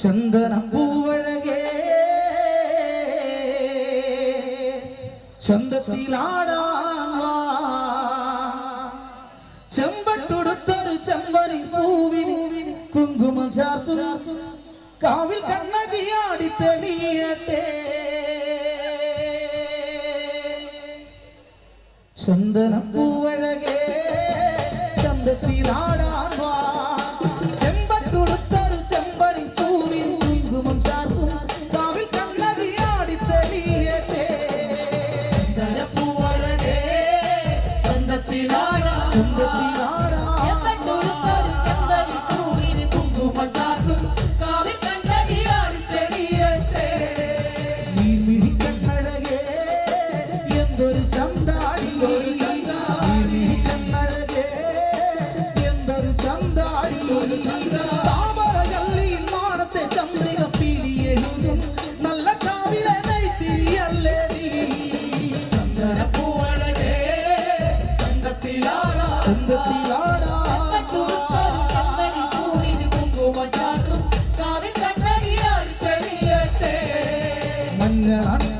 சந்தனம் பூவழகே. சந்தத்தில் ஆடாமா செம்பட்டுடுத்தொரு செம்பரி பூவின் குங்குமம் சார்த்து காவில் கண்ணகியாடி தெளியட்டே. சந்தனம் பூவழகே. சந்தத்தில் மஞ்சள்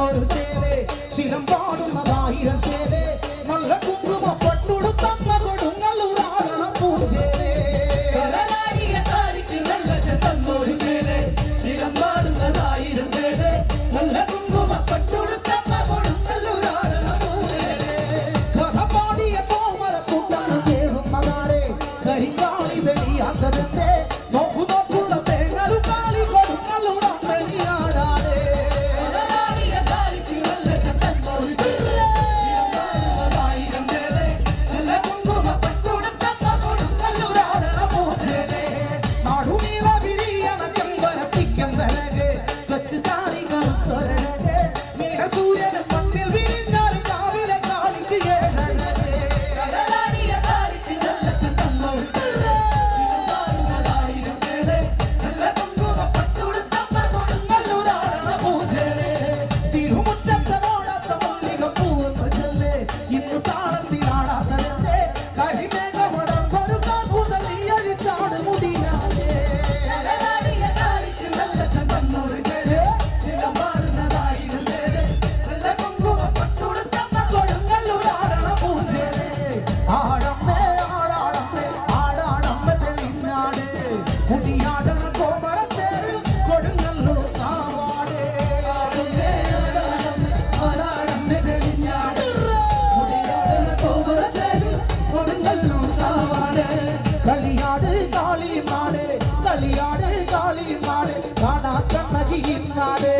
ഒരു ചേലെ. ചിലം പാടുന്നതായിരം ചേലെ. party.